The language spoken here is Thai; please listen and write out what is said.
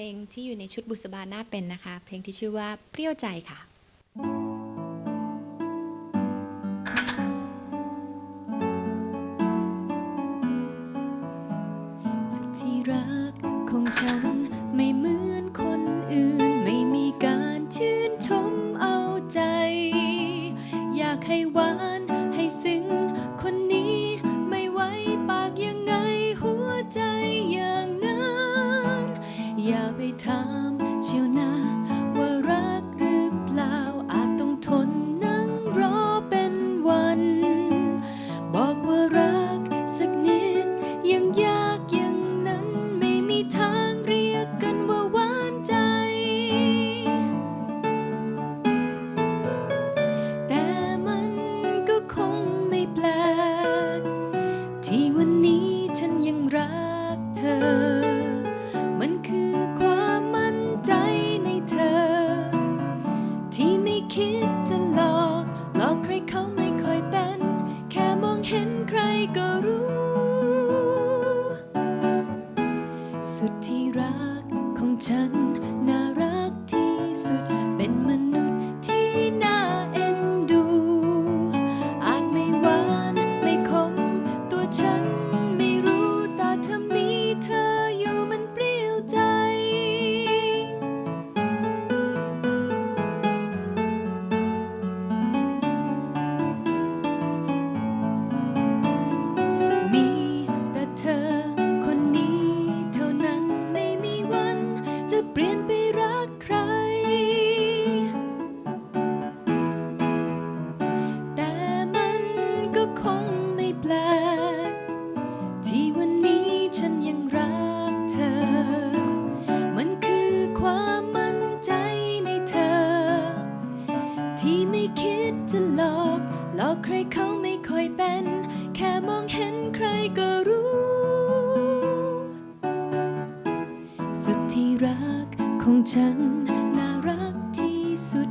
ลงที่อยู่ในชุดบุษบาหน้าเป็นนะคะ เพลงที่ชื่อว่าเปรี้ยวใจค่ะสุดที่รักของฉันไม่เหมือนคนอื่นไม่มีการชื่นชมเอาใจอยากให้หวาน 秋南。 สุดที่รักของฉัน ไม่คิดจะหลอก หลอกใครเขาไม่ค่อยเป็น แค่มองเห็นใครก็รู้ สุดที่รักของฉัน น่ารักที่สุด